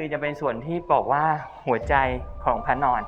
คือจะเป็นส่วนที่บอกว่าหัวใจของพระนอน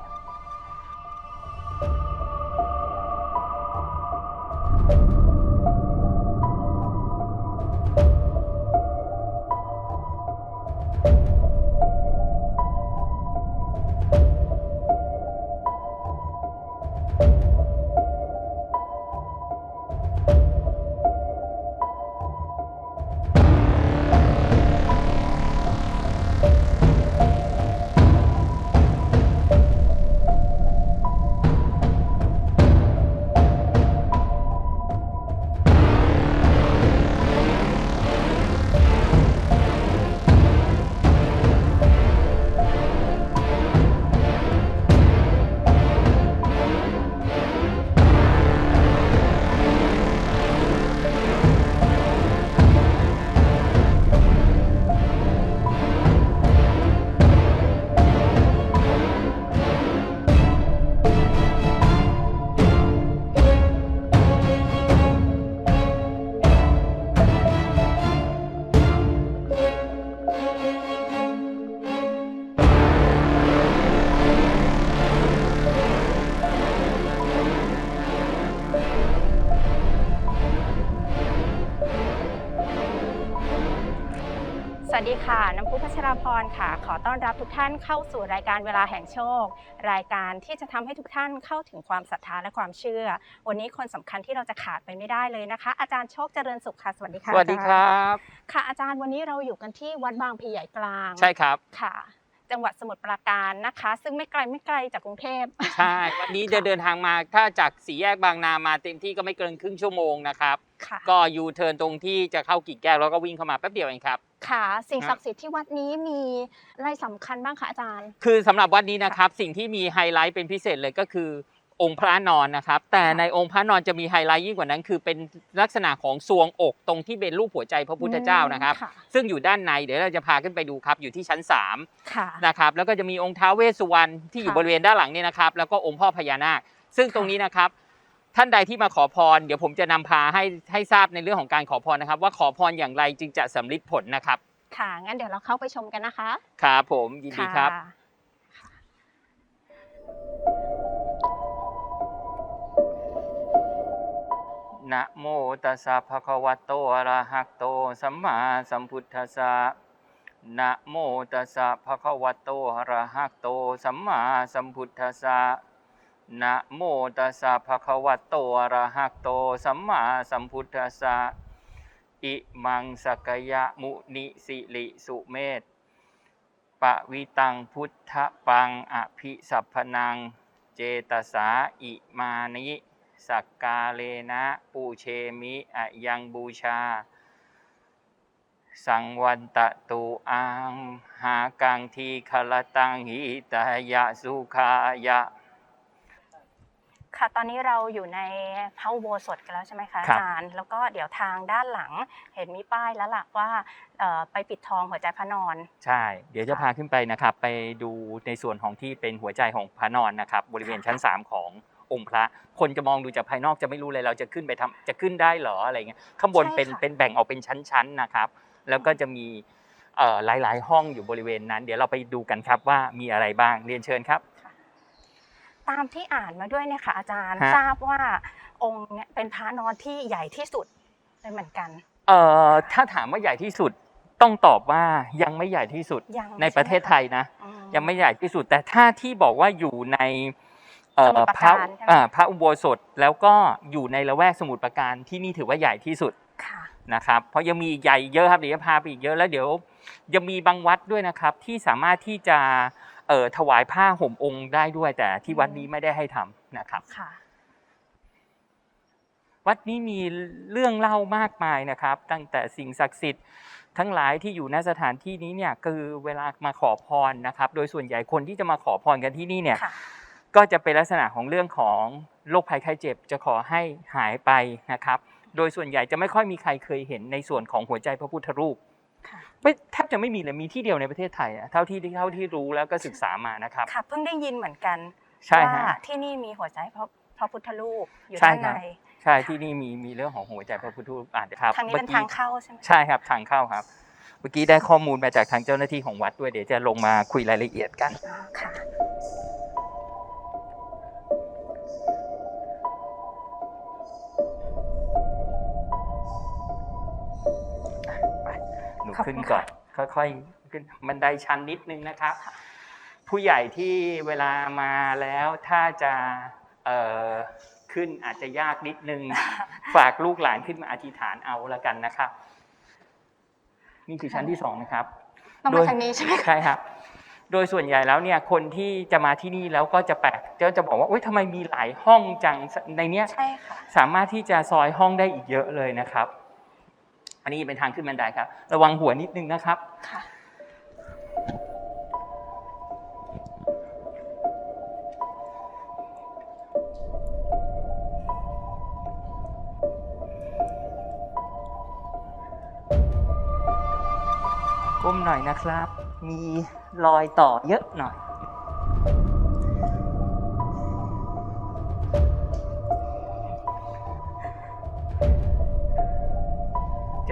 ชราพรค่ะ ขอต้อนรับทุกท่านเข้าสู่รายการเวลาแห่งโชค รายการที่จะทำให้ทุกท่านเข้าถึงความศรัทธาและความเชื่อ วันนี้คนสำคัญที่เราจะขาดไปไม่ได้เลยนะคะ อาจารย์โชคเจริญสุขค่ะ สวัสดีค่ะสวัสดีคอาจารัย์บค่ะอาจารย์วันนี้เราอยู่กันที่วัดบางพลีใหญ่กลาง ใช่ครับค่ะ จังหวัดสมุทรปราการนะคะ ซึ่งไม่ไกลไม่ไกลจากกรุงเทพใช่ วันนี้จะเดินทางมาถ้าจากสี่แยกบางนามาเต็มที่ก็ไม่เกินครึ่งชั่วโมงนะครับค่ะก็ยูเทิร์นตรงที่จะเข้ากิ่งแก้วแล้วก็วิ่งเข้ามาแป๊บเดียวเองครับ ค่ะสิ่งครับศักดิ์สิทธิ์ที่วัดนี้มีอะไรสำคัญบ้างคะอาจารย์ คือสำหรับวัดนี้นะครับสิ่งที่มีไฮไลท์เป็นพิเศษเลยก็คือองค์พระนอนนะครับ แต่ค่ะในองค์พระนอนจะมีไฮไลท์ยิ่งกว่านั้น คือเป็นลักษณะของซวงอกตรงที่เป็นรูปหัวใจพระพุทธเจ้านะครับ ค่ะ ซึ่งอยู่ด้านในเดี๋ยวเราจะพาขึ้นไปดูครับอยู่ที่ชั้น3ค่ะนะครับแล้วก็จะมีองค์ท้าวเวสสุวรรณที่อยู่ค่ะบริเวณด้านหลังเนี่ยนะครับ แล้วก็องค์พ่อพญานาค ซึ่งตรงนี้นะครับ ท่านใดที่มาขอพร เดี๋ยวผมจะนำพาให้ให้ทราบในเรื่องของการขอพรนะครับ ว่าขอพรอย่างไรจึงจะสำลิดผลนะครับ ค่ะ งั้นเดี๋ยวเราเข้าไปชมกันนะคะครับผมยินดีครับะนะโมตัสสะภะคะวะโตอะระหะโต สัมมาสัมพุทธัสสะนะโมตัสสะภะคะวะโตอะระหะโต สัมมาสัมพุทธัสสะ นะโมตัสสะภะคะวะโตอะระหะโต สัมมาสัมพุทธัสสะ อิมังสกยะมุนิสิลิสุเมธปะวิตังพุทธปังอภิสัพพนัง เจตสาอิมานิสักกาเลนะปูเชมิอะยังบูชา สังวันตะตุอัง หากังทีคลตังหิตายะสุขายะ ค่ะตอนนี้เราอยู่ในพระอุโบสถกันแล้วใช่ไหมคะครัอาบจารย์แล้วก็เดี๋ยวทางด้านหลังเห็นมีป้ายแล้วล่ะว่าเอ่อไปปิดทองหัวใจพระนอน ใช่ เดี๋ยวจะพาขึ้นไปนะครับไปดูในส่วนของที่เป็นหัวใจของพระนอนนะครับบริเวณชั้น 3 ขององค์พระ คนจะมองดูจากภายนอกจะไม่รู้เลยเราจะขึ้นไปทำจะขึ้นได้เหรออะไรเงี้ยข้างบนใช่เป็นค่ะเป็นแบ่งออกเป็นชั้นๆนะครับ แล้วก็จะมีเอ่อหลายๆ ห้องอยู่บริเวณนั้น เดี๋ยวเราไปดูกันครับว่ามีอะไรบ้างเรียนเชิญครับ ตามที่อ่านมาด้วยเนี่ยค่ะ อาจารย์ฮะ ทราบว่าองค์เนี่ยเป็นพระนอนที่ใหญ่ที่สุดเลยเหมือนกัน เอ่อถ้าถามว่าใหญ่ที่สุดต้องตอบว่ายังไม่ใหญ่ที่สุดยังในประเทศไทยนะ อื ยังไม่ใหญ่ที่สุด แต่ถ้าที่บอกว่าอยู่ในเอ่สมุอทรปราพระการใช่ไหม อ่าพระอุโบสถแล้วก็อยู่ในละแวกสมุทรปราการที่นี่ถือว่าใหญ่ที่สุดค่ะ นะครับ เพราะยังมีอีกใหญ่เยอะครับเดี๋ยวจะพาไปอีกเยอะแล้วเดี๋ยวยังมีบางวัดด้วยนะครับที่สามารถที่จะ เอ่อถวายผ้าห่มองค์ได้ด้วยแต่ที่วัดนี้ไม่ได้ให้ทำนะครับ ค่ะ วัดนี้มีเรื่องเล่ามากมายนะครับ ตั้งแต่สิ่งศักดิ์สิทธิ์ทั้งหลายที่อยู่ณสถานที่นี้เนี่ยคือเวลามาขอพรนะครับ โดยส่วนใหญ่คนที่จะมาขอพรกันที่นี่เนี่ย ค่ะ ก็จะเป็นลักษณะของเรื่องของโรคภัยไข้เจ็บจะขอให้หายไปนะครับ โดยส่วนใหญ่จะไม่ค่อยมีใครเคยเห็นในส่วนของหัวใจพระพุทธรูปค่ะ ไม่แทบจะไม่มีเลยมีที่เดียวในประเทศไทยอะเท่าที่เท่าที่รู้แล้วก็ศึกษามานะครับ ค่ะ เพิ่งได้ยินเหมือนกันใช่ว่าฮะที่นี่มีหัวใจพระพระพุทธรูปอยู่ใช่ด้านครัในบใช่ที่นี่มีมีเรื่องของหัวใจพระพุทธรูปอ่านครับทางนี้เป็นมื่อกี้ ทางเข้าใช่ไหมใช่ครับทางเข้าครับ เมื่อกี้ได้ข้อมูลมาจากทางเจ้าหน้าที่ของวัดด้วยเดี๋ยวจะลงมาคุยรายละเอียดกัน ค่ะ นูขอบคุณขึ้นก่อนค่อยๆขึ้นบันไดชันนิดนึงนะครับ ผู้ใหญ่ที่เวลามาแล้วถ้าจะเอ่อขึ้นอาจจะยากนิดนึง ฝากลูกหลานขึ้นมาอธิษฐานเอาละกันนะครับ นี่คือชั้นที่สองนะครับต้องโดมายทางนี้ใช่ไหมคะใช่ครับ โดยส่วนใหญ่แล้วเนี่ยคนที่จะมาที่นี่แล้วก็จะแปลกก็จะบอกว่าโอ๊ยทำไมมีหลายห้องจังในเนี้ยใช่ค่ะสามารถที่จะซอยห้องได้อีกเยอะเลยนะครับ อันนี้เป็นทางขึ้นบันไดครับ ระวังหัวนิดนึงนะครับ ค่ะก้มหน่อยนะครับ มีรอยต่อเยอะหน่อย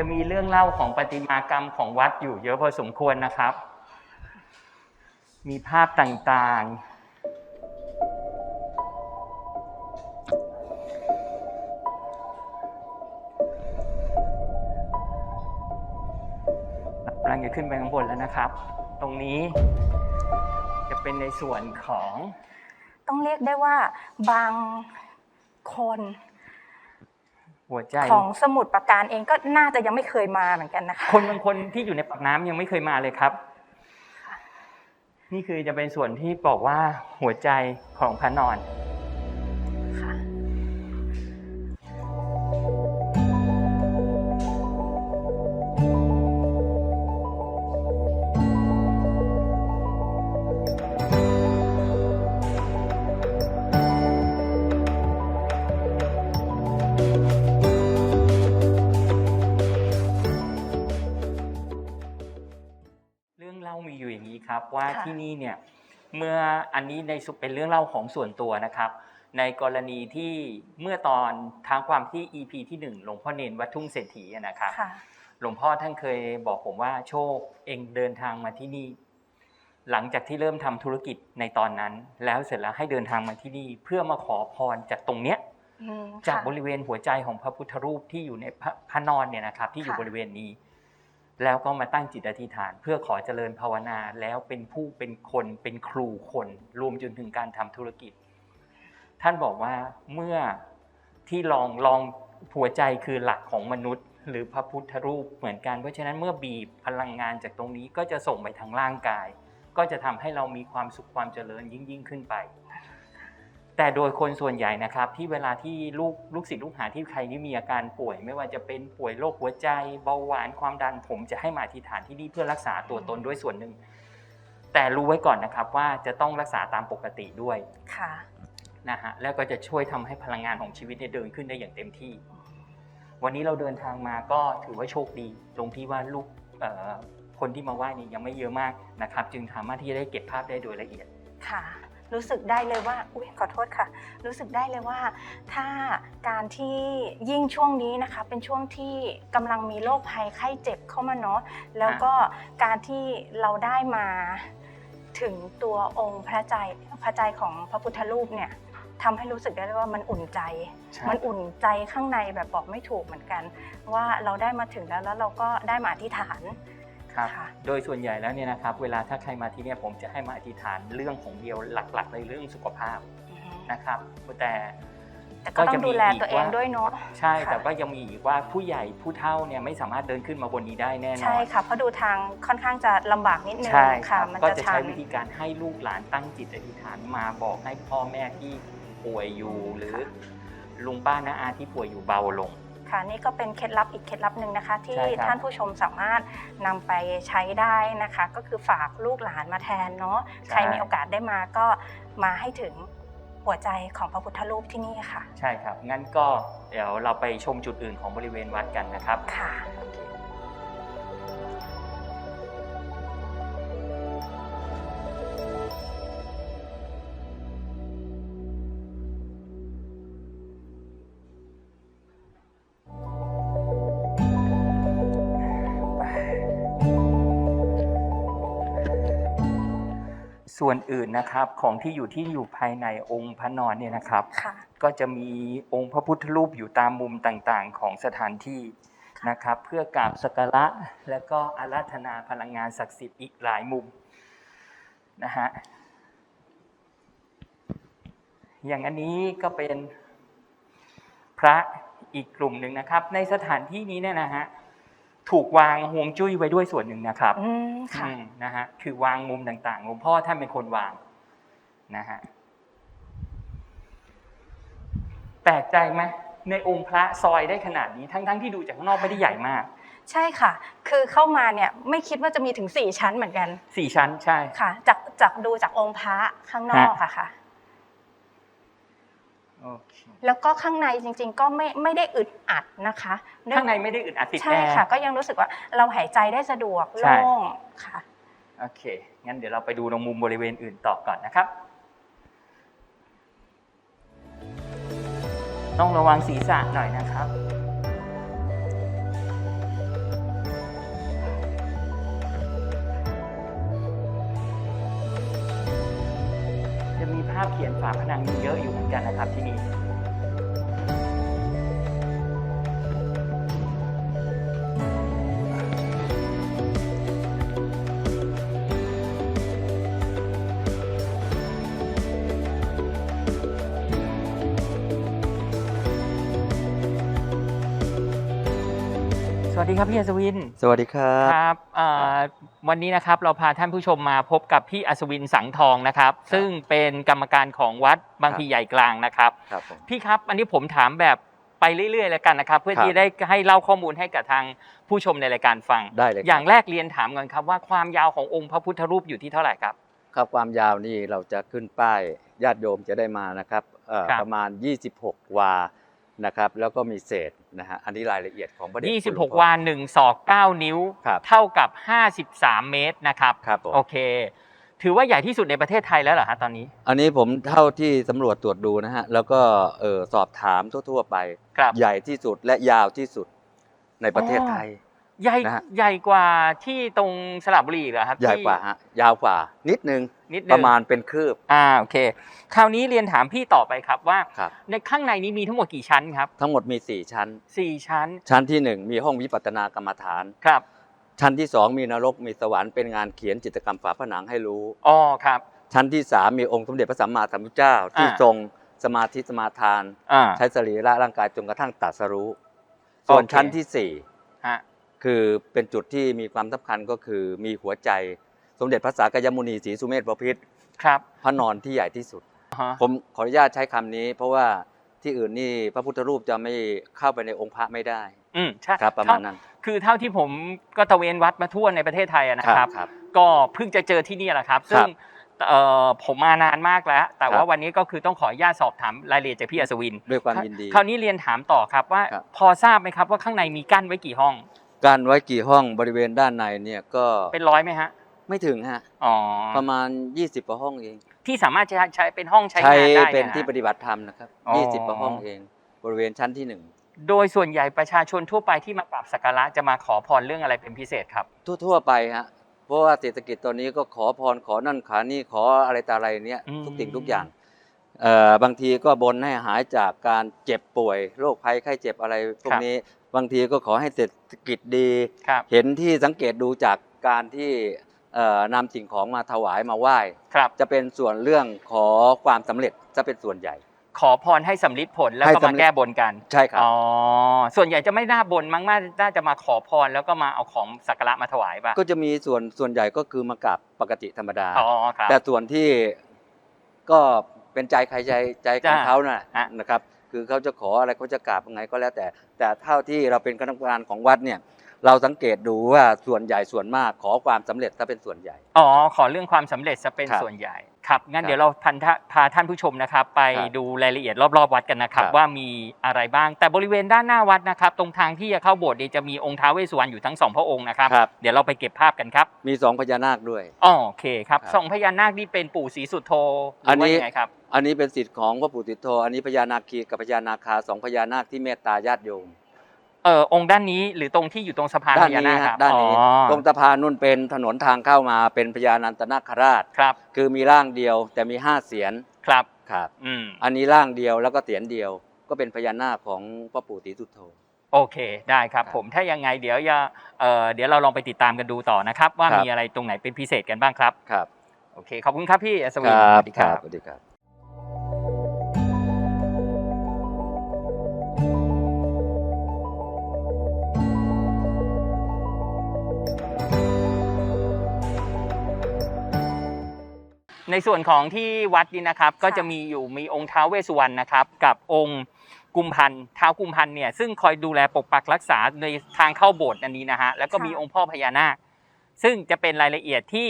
จะมีเรื่องเล่าของประติมากรรมของวัดอยู่เยอะพอสมควรนะครับ มีภาพต่างๆกำลังจะขึ้นไปข้างบนแล้วนะครับ ตรงนี้จะเป็นในส่วนของ ต้องเรียกได้ว่าบางคน หัวใจ ของสมุดประการเองก็น่าจะยังไม่เคยมาเหมือนกันนะคะคนบางคนที่อยู่ในปากน้ำยังไม่เคยมาเลยครับ นี่คือจะเป็นส่วนที่บอกว่าหัวใจของพระนอน ว่าค่ะ ที่นี่เนี่ยเมื่ออันนี้ในสุเป็นเรื่องเล่าของส่วนตัวนะครับ ในกรณีที่เมื่อตอนทางความที่ EP ที่หนึ่งหลวงพ่อเนนวัดทุ่งเศรษฐีอะนะครับ ค่ะ หลวงพ่อท่านเคยบอกผมว่าโชคเองเดินทางมาที่นี่ หลังจากที่เริ่มทำธุรกิจในตอนนั้น แล้วเสร็จแล้วให้เดินทางมาที่นี่เพื่อมาขอพรจากตรงเนี้ย อืมจากค่ะ บริเวณหัวใจของพระพุทธรูปที่อยู่ในพระพระนอนเนี่ยนะครับที่อยู่ค่ะ บริเวณนี้ แล้วก็มาตั้งจิตอธิษฐาน เพื่อขอเจริญภาวนาแล้วเป็นผู้เป็นคนเป็นครูคน รวมจนถึงการทำธุรกิจ ท่านบอกว่าเมื่อที่ลองลองหัวใจคือหลักของมนุษย์ หรือพระพุทธรูปเหมือนกัน เพราะฉะนั้นเมื่อบีบพลังงานจากตรงนี้ก็จะส่งไปทางร่างกาย ก็จะทำให้เรามีความสุขความเจริญยิ่งยิ่งขึ้นไป แต่โดยคนส่วนใหญ่นะครับที่เวลาที่ลูกลูกศิษย์ลูกหาที่ใครที่มีอาการป่วย ไม่ว่าจะเป็นป่วยโรคหัวใจเบาหวานความดันผมจะให้มาอธิษฐานที่นี่เพื่อรักษาตัวตนด้วยส่วนหนึ่ง แต่รู้ไว้ก่อนนะครับว่าจะต้องรักษาตามปกติด้วยค่ะนะฮะแล้วก็จะช่วยทำให้พลังงานของชีวิตเนี่ยเดินขึ้นได้อย่างเต็มที่ วันนี้เราเดินทางมาก็ถือว่าโชคดี ตรงที่ว่าลูกคนที่มาไหว้นี่ยังไม่เยอะมากนะครับ จึงสามารถที่จะได้เก็บภาพได้โดยละเอียดค่ะ รู้สึกได้เลยว่า อุ้ยขอโทษค่ะ รู้สึกได้เลยว่า ถ้าการที่ยิ่งช่วงนี้นะคะ เป็นช่วงที่กำลังมีโรคภัยไข้เจ็บเข้ามาเนาะแล้วก็การที่เราได้มาถึงตัวองค์พระใจพระใจของพระพุทธรูปเนี่ยทำให้รู้สึกได้เลยว่ามันอุ่นใจใช่มันอุ่นใจข้างในแบบบอกไม่ถูกเหมือนกัน ว่าเราได้มาถึงแล้วแล้วเราก็ได้มาอธิษฐาน ครับค่ะ โดยส่วนใหญ่แล้วเนี่ยนะครับเวลาถ้าใครมาที่เนี่ยผมจะให้มาอธิษฐานเรื่องของเดียวหลักๆเลยเรื่องสุขภาพนะครับแต่แต่ก็ต้องดูแลตัวเองด้วยเนาะ ใช่ค่ะ แต่ก็ยังมีอีกว่าผู้ใหญ่ผู้เฒ่าเนี่ยไม่สามารถเดินขึ้นมาบนนี้ได้แน่นอน ใช่ค่ะ เพราะดูทางค่อนข้างจะลำบากนิดนึงใช่คค่ะรับมันก็จะจะชัใช้น วิธีการให้ลูกหลานตั้งจิตอธิษฐานมาบอกให้พ่อแม่ที่ป่วยอยู่ หรือค่ะ ลุงป้าน้าอาที่ป่วยอยู่เบาลง ค่ะนี่ก็เป็นเคล็ดลับอีกเคล็ดลับหนึ่งนะคะ ที่ใช่ครับ ท่านผู้ชมสามารถนำไปใช้ได้นะคะ ก็คือฝากลูกหลานมาแทนเนาะใครมีโอกาสได้มาก็มาให้ถึงหัวใจของพระพุทธรูปที่นี่ค่ะใช่ครับ งั้นก็เดี๋ยวเราไปชมจุดอื่นของบริเวณวัดกันนะครับ ค่ะ ส่วนอื่นนะครับของที่อยู่ที่อยู่ภายในองค์พระนอนเนี่ยนะครับ ค่ะ ก็จะมีองค์พระพุทธรูปอยู่ตามมุมต่างๆ ของสถานที่นะครับ เพื่อกราบสักการะและก็อาราธนาพลังงานศักดิ์สิทธิ์อีกหลายมุมนะฮะอย่างอันนี้ก็เป็นพระอีกกลุ่มหนึ่งนะครับ ในสถานที่นี้เนี่ยนะฮะ ถูกวางห่วงจุ้ยไว้ด้วยส่วนหนึ่งนะครับอืมค่ะอืมนะฮะคือวางมุมต่างๆหลวงพ่อท่านเป็นคนวางนะฮะแปลกใจไหมในองค์พระซอยได้ขนาดนี้ ทั้งๆที่ดูจากข้างนอกไม่ได้ใหญ่มากใช่ค่ะ คือเข้ามาเนี่ยไม่คิดว่าจะมีถึง4ชั้นเหมือนกันสี่ชั้นใช่ ค่ะจากจากดูจากองค์พระข้างนอกอะค่ะโอเค แล้วก็ข้างในจริง ๆ ก็ไม่ไม่ได้อึดอัดนะคะข้างในไม่ได้อึดอัดติดใช่แอร์ค่ะ ก็ยังรู้สึกว่าเราหายใจได้สะดวกใช่โล่งค่ะโอเค งั้นเดี๋ยวเราไปดูตรงมุมบริเวณอื่นต่อก่อนนะครับ ต้องระวังศีรษะหน่อยนะครับ มีภาพเขียนฝาผนังเยอะอยู่เหมือนกันนะครับที่นี่ วัสดีครับพี่อัศวิน สวัสดีครับครับเอ่อวันนี้นะครับเราพาท่านผู้ชมมาพบกับพี่อัศวินสังทองนะครับ ซึ่งเป็นกรรมการของวัดบางพลีใหญ่กลางนะครับครับผมพี่ครับอันนี้ผมถามแบบไปเรื่อยๆแล้วกันนะครับ เพื่อครับที่ได้ให้เล่าข้อมูลให้กับทางผู้ชมในรายการฟังได้เลยครับอย่างแรกเรียนถามก่อนครับว่าความยาวขององค์พระพุทธรูปอยู่ที่เท่าไหร่ครับครับความยาวนี่เราจะขึ้นป้ายญาติโยมจะได้มานะครับเอ่อครับประมาณ 26 วานะครับแล้วก็มีเศษ นะฮะอันนี้รายละเอียดของพระเดชคุณหลวงพ่อ26 วาน1ศอก 9 นิ้วครับเท่ากับ 53 เมตรนะครับครับผมโอเค ถือว่าใหญ่ที่สุดในประเทศไทยแล้วเหรอฮะตอนนี้ อันนี้ผมเท่าที่สำรวจตรวจดูนะฮะแล้วก็เอ่อสอบถามทั่ว ๆ ไปครับใหญ่ที่สุดและยาวที่สุดในประเทศไทย ใหญ่นะฮะ ใหญ่กว่าที่ตรงสระบุรีอีกเหรอครับใหญ่ที่กว่าฮะยาวกว่านิดนึงนิดนึงประมาณเป็นคืบอ่าโอเค คราวนี้เรียนถามพี่ต่อไปครับว่า ครับ ในข้างในนี้มีทั้งหมดกี่ชั้นครับทั้งหมดมี 4 ชั้น สี่ชั้นชั้นที่ 1 มีห้องวิปัสสนากรรมฐาน ครับชั้นที่ 2 มีนรกมีสวรรค์เป็นงานเขียนจิตรกรรมฝาผนังให้รู้ อ๋อครับ ชั้นที่ 3 มีองค์สมเด็จพระสัมมาสัมพุทธเจ้า ที่อ่า ทรงสมาธิสมาทาน อ่า ใช้สรีระร่างกายจนกระทั่งตรัสรู้ ส่วนโอเค ชั้นที่ฮะ4 คือเป็นจุดที่มีความสำคัญก็คือมีหัวใจสมเด็จพระสากยมุนีศรีสุเมธบพิตรครับพระนอนที่ใหญ่ที่สุดอ่าฮะผมขออนุญาตใช้คำนี้ เพราะว่าที่อื่นนี่พระพุทธรูปจะไม่เข้าไปในองค์พระไม่ได้ อืมใช่ครับประมาณนั้น คือเท่าที่ผมก็ตระเวนวัดมาทั่วในประเทศไทยอะนะครับ ครับ ก็เพิ่งจะเจอที่นี่แหละครับ ซึ่งเอ่อผมมานานมากแล้ว แต่ครับว่าวันนี้ก็คือต้องขออนุญาตสอบถามรายละเอียดจากพี่อัศวินด้วยความยินดี คราวนี้เรียนถามต่อครับว่า ครับ พอทราบไหมครับว่าข้างในมีกั้นไว้กี่ห้อง การไว้กี่ห้องบริเวณด้านในเนี่ยก็เป็นร้อยไหมฮะไม่ถึงฮะอ๋อประมาณ 20กว่าห้องเองที่สามารถจะใช้เป็นห้องใช้ใช้งานได้เป็นยะฮะที่ปฏิบัติธรรมนะครับอ๋อ20กว่าห้องเอง บริเวณชั้นที่หนึ่งโดยส่วนใหญ่ประชาชนทั่วไปที่มากราบสักการะจะมาขอพรเรื่องอะไรเป็นพิเศษครับ ทั่วๆไปฮะเพราะว่าเศรษฐกิจตอนนี้ก็ขอพรขอนั่นขอนี่ขออะไรต่ออะไรเนี่ยอืมทุกสิ่งทุกอย่างเอ่อบางทีก็บนให้หายจากการเจ็บป่วยโรคภัยไข้เจ็บอะไรพวกนี้ บางทีก็ขอให้เศรษฐกิจดี ครับเห็นที่สังเกตดูจากการที่เอ่อนำสิ่งของมาถวายมาไหว้ ครับจะเป็นส่วนเรื่องขอความสำเร็จจะเป็นส่วนใหญ่ ขอพรให้สำลิดผลแล้วให้ก็สำมาลิดแก้บนกันใช่ครับ อ๋อส่วนใหญ่จะไม่น่าบนมั้งน่าน่าจะมาขอพรแล้วก็มาเอาของสักการะมาถวายป่ะก็จะมีส่วนส่วนใหญ่ก็คือมากราบปกติธรรมดา อ๋อครับ แต่ส่วนที่ก็เป็นใจใครใจใจของจ้ะเขาน่ะฮะนะครับ คือเขาจะขออะไรเขาจะกราบยังไงก็แล้วแต่ แต่เท่าที่เราเป็นคณะกรรมการของวัดเนี่ย เราสังเกตดูว่าส่วนใหญ่ส่วนมากขอความสำเร็จถ้าเป็นส่วนใหญ่ อ๋อ ขอเรื่องความสำเร็จจะเป็นครับส่วนใหญ่ ครับ งั้นครับเดี๋ยวเราพันธะพาท่านผู้ชมนะครับ ไปครับดูรายละเอียดรอบๆวัดกันนะครับ ครับว่ามีอะไรบ้าง แต่บริเวณด้านหน้าวัดนะครับ ตรงทางที่จะเข้าโบสถ์เนี่ยจะมีองค์ท้าวเวสสุวรรณอยู่ทั้งสองพระองค์นะครับ ครับ เดี๋ยวเราไปเก็บภาพกันครับมีสองพญานาคด้วย อ๋อโอเคครับครับสองพญานาคนี่เป็นปู่ศรีสุโธหอัรืนอนี้ ว่ายังไงครับ อันนี้เป็นสิทธิ์ของพระปู่ติโทอันนี้พญานาคีกับพญานาคาสองพญานาคที่เมตตาญาติโยม เออองค์ด้านนี้หรือตรงที่อยู่ตรงสะพานด้าพนญานี้นาคคฮะรับด้านนี้อ๋อตรงสะพานนู่นเป็นถนนทางเข้ามาเป็นพญานันตนาคราช ครับคือมีร่างเดียวแต่มีห้าเสียนครับ ครับ อืมอันนี้ร่างเดียวแล้วก็เสียนเดียว ก็เป็นพญานาคของพ่อปู่ศรีสุโธ โอเคได้ครับ ครับผมถ้ายังไงเดี๋ยวจะเอ่อเดี๋ยวเราลองไปติดตามกันดูต่อนะครับ ว่าครับ มีอะไรตรงไหนเป็นพิเศษกันบ้างครับ ครับโอเคขอบคุณครับพี่อัศควินรัสบวัสดีคครัรับบสวัสดีครับ ในส่วนของที่วัดนี่นะครับก็ค่ะจะมีอยู่มีองค์ท้าวเวสสุวรรณนะครับ กับองค์กุมพันธ์ท้าวกุมพันธ์เนี่ยซึ่งคอยดูแลปกปักรักษาในทางเข้าโบสถ์อันนี้นะฮะแล้วก็มีองค์พ่อพญานาค ซึ่งจะเป็นรายละเอียดที่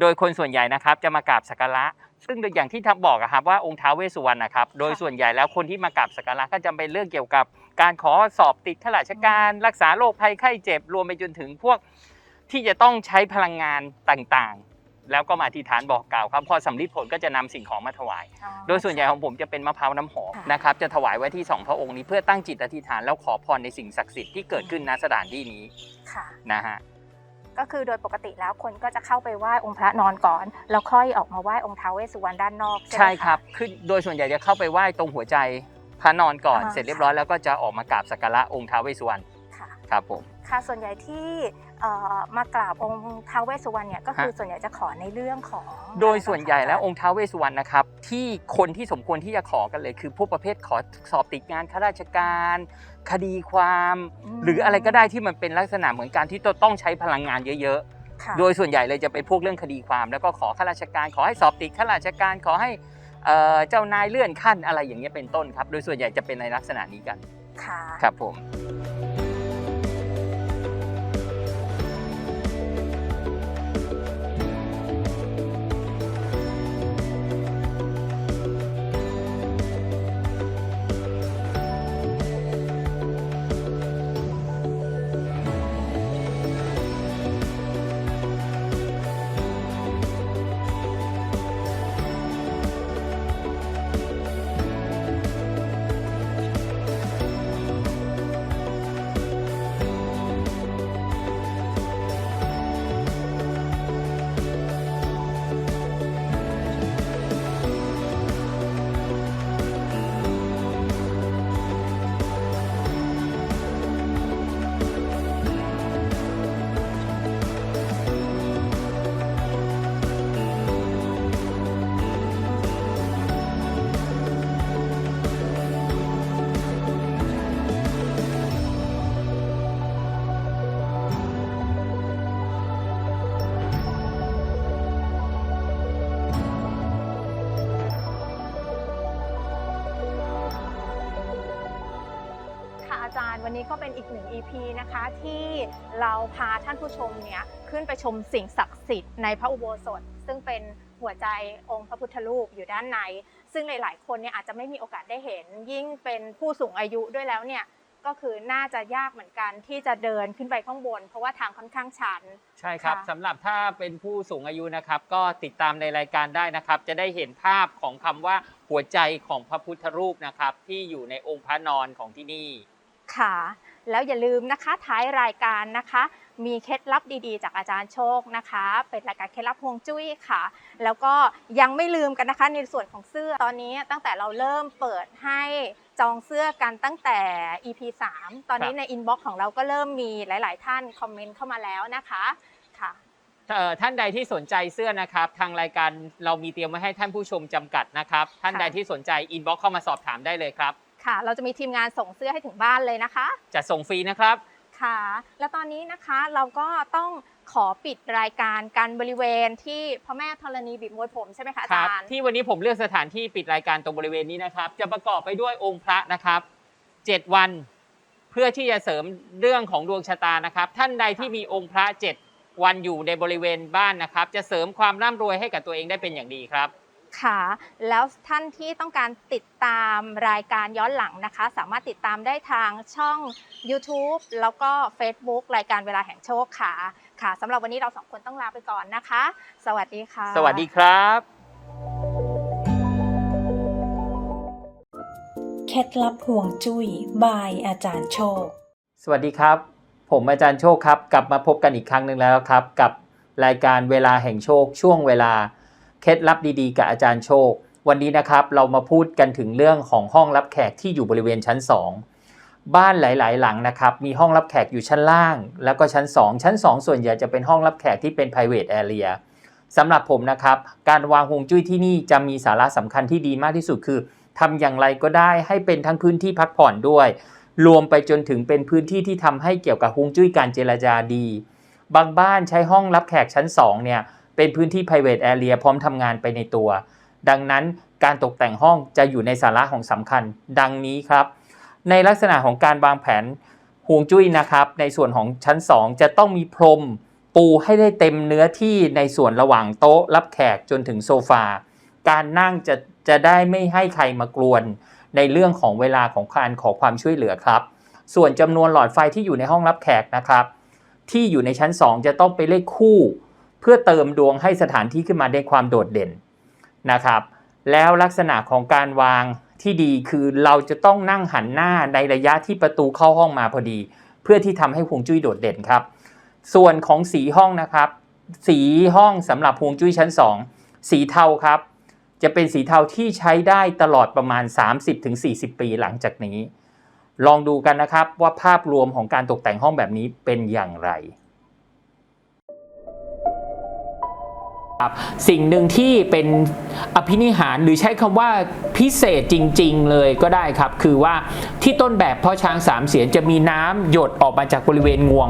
โดยคนส่วนใหญ่นะครับ จะมากราบสักการะ ซึ่งอย่างที่ทับบอกอะครับว่าองค์ท้าวเวสสุวรรณนะครับโดยส่วนใหญ่แล้วคนที่มากราบสักการะก็จะเป็นเรื่องเกี่ยวกับ การขอสอบติดข้าราชการ รักษาโรคภัยไข้เจ็บรวมไปจนถึงพวกที่จะต้องใช้พลังงานต่างๆ แล้วก็มาอธิษฐานบอกกล่าวครับพอสำลิดผลก็จะนำสิ่งของมาถวายอ๋อโดยส่วนใหญ่ของผมจะเป็นมะพร้าวน้ำหอมค่ะ นะครับจะถวายไว้ที่สองพระองค์นี้เพื่อตั้งจิตอธิษฐานแล้วขอพรในสิ่งศักดิ์สิทธิ์ที่เกิดขึ้นณสถานที่นี้ค่ะ นะฮะ ก็คือโดยปกติแล้วคนก็จะเข้าไปไหว้องค์พระนอนก่อน แล้วค่อยออกมาไหว้องค์ท้าวเวสสุวรรณด้านนอกใช่ไหมะ ใช่ครับคือโดยส่วนใหญ่จะเข้าไปไหว้ตรงหัวใจพระนอนก่อน อ่า เสร็จเรียบร้อยแล้วก็จะออกมากราบสักการะองค์ท้าวเวสสุวรรณค่ะ ครับผม ค่ะส่วนใหญ่ที่เอ่อมากราบองค์ท้าวเวสสุวรรณเนี่ยก็คือฮะส่วนใหญ่จะขอในเรื่องของ โดยส่วนใหญ่แล้วะไรองค์ท้าวเวสสุวรรณนะครับ ที่คนที่สมควรที่จะขอกันเลย คือพวกประเภทขอสอบติดงานข้าราชการ คดีความมหรืออะไรก็ได้ที่มันเป็นลักษณะเหมือนการที่ต้องใช้พลังงานเยอะค่ะๆ โดยส่วนใหญ่เลยจะเป็นพวกเรื่องคดีความ แล้วก็ขอข้าราชการ ขอให้สอบติดข้าราชการขอให้เอ่อเจ้านายเลื่อนขั้นอะไรอย่างเงี้ยเป็นต้นครับ โดยส่วนใหญ่จะเป็นในลักษณะนี้กันค่ะครับผม วันนี้ก็เป็นอีกหนึ่ง EP นะคะที่เราพาท่านผู้ชมเนี่ยขึ้นไปชมสิ่งศักดิ์สิทธิ์ในพระอุโบสถ ซึ่งเป็นหัวใจองค์พระพุทธรูปอยู่ด้านใน ซึ่งหลาย ๆ คนเนี่ยอาจจะไม่มีโอกาสได้เห็น ยิ่งเป็นผู้สูงอายุด้วยแล้วเนี่ยก็คือน่าจะยากเหมือนกันที่จะเดินขึ้นไปข้างบน เพราะว่าทางค่อนข้างชัน ใช่ครับค่ะ สำหรับถ้าเป็นผู้สูงอายุนะครับ ก็ติดตามในรายการได้นะครับ จะได้เห็นภาพของคำว่าหัวใจของพระพุทธรูปนะครับ ที่อยู่ในองค์พระนอนของที่นี่ ค่ะ แล้วอย่าลืมนะคะท้ายรายการนะคะ มีเคล็ดลับดีๆ จากอาจารย์โชคนะคะ เป็นรายการเคล็ดลับฮวงจุ้ยค่ะ แล้วก็ยังไม่ลืมกันนะคะในส่วนของเสื้อตอนนี้ตั้งแต่เราเริ่มเปิดให้จองเสื้อกันตั้งแต่ EP 3 ตอนนี้ครับในอินบ็อกซ์ของเราก็เริ่มมีหลาย ๆ ท่านคอมเมนต์เข้ามาแล้วนะคะค่ะเอ่อท่านใดที่สนใจเสื้อนะครับ ทางรายการเรามีเตรียมไว้ให้ท่านผู้ชมจำกัดนะครับ ท่านค่ะใดที่สนใจอินบ็อกเข้ามาสอบถามได้เลยครับ ค่ะ เราจะมีทีมงานส่งเสื้อให้ถึงบ้านเลยนะคะ จะส่งฟรีนะครับ ค่ะ แล้วตอนนี้นะคะเราก็ต้องขอปิดรายการการบริเวณที่พระแม่ธรณีบีบมวยผมใช่ไหมคะอาครับจารย์ ที่วันนี้ผมเลือกสถานที่ปิดรายการตรงบริเวณนี้นะครับ จะประกอบไปด้วยองค์พระนะครับเจ็ดวันเพื่อที่จะเสริมเรื่องของดวงชะตานะครับ ท่านใดที่มีองค์พระเจ็ดวันอยู่ในบริเวณบ้านนะครับ จะเสริมความร่ำรวยให้กับตัวเองได้เป็นอย่างดีครับ ค่ะ แล้วท่านที่ต้องการติดตามรายการย้อนหลังนะคะ สามารถติดตามได้ทางช่อง YouTube แล้วก็ Facebook รายการเวลาแห่งโชคค่ะ ค่ะสำหรับวันนี้เราสองคนต้องลาไปก่อนนะคะ สวัสดีค่ะ สวัสดีครับ เคล็ดลับห่วงจุ้ยบายอาจารย์โชค สวัสดีครับ ผมอาจารย์โชคครับ กลับมาพบกันอีกครั้งหนึ่งแล้วครับ กับรายการเวลาแห่งโชคช่วงเวลา เคล็ดลับดีๆ กับอาจารย์โชค วันนี้นะครับเรามาพูดกันถึงเรื่องของห้องรับแขกที่อยู่บริเวณชั้น 2 บ้านหลาย ๆ หลังนะครับมีห้องรับแขกอยู่ชั้นล่าง แล้วก็ชั้น 2 ชั้น 2 ส่วนใหญ่จะเป็นห้องรับแขกที่เป็น private area สำหรับผมนะครับ การวางฮวงจุ้ยที่นี่จะมีสาระสำคัญที่ดีมากที่สุดคือทำอย่างไรก็ได้ให้เป็นทั้งพื้นที่พักผ่อนด้วย รวมไปจนถึงเป็นพื้นที่ที่ทำให้เกี่ยวกับฮวงจุ้ยการเจรจาดี บางบ้านใช้ห้องรับแขกชั้น2เนี่ย เป็นพื้นที่ private area พร้อมทำงานไปในตัว ดังนั้นการตกแต่งห้องจะอยู่ในสาระของสำคัญ ดังนี้ครับ ในลักษณะของการวางแผนฮวงจุ้ยนะครับ ในส่วนของชั้น 2 จะต้องมีพรมปูให้ได้เต็มเนื้อที่ในส่วนระหว่างโต๊ะรับแขกจนถึงโซฟา การนั่งจะจะได้ไม่ให้ใครมากรวน ในเรื่องของเวลาของการขอความช่วยเหลือครับ ส่วนจำนวนหลอดไฟที่อยู่ในห้องรับแขกนะครับ ที่อยู่ในชั้น 2 จะต้องไปนเลขคู่ เพื่อเติมดวงให้สถานที่ขึ้นมาได้ความโดดเด่นนะครับ แล้วลักษณะของการวางที่ดีคือเราจะต้องนั่งหันหน้าในระยะที่ประตูเข้าห้องมาพอดี เพื่อที่ทำให้ฮวงจุ้ยโดดเด่นครับ ส่วนของสีห้องนะครับ สีห้องสำหรับฮวงจุ้ยชั้น 2 สีเทาครับ จะเป็นสีเทาที่ใช้ได้ตลอดประมาณ 30-40 ปีหลังจากนี้ ลองดูกันนะครับว่าภาพรวมของการตกแต่งห้องแบบนี้เป็นอย่างไร สิ่งหนึ่งที่เป็นอภินิหารหรือใช้คำว่าพิเศษจริง ๆ เลยก็ได้ครับ คือว่าที่ต้นแบบพ่อช้างสามเสียนจะมีน้ำหยดออกมาจากบริเวณงวง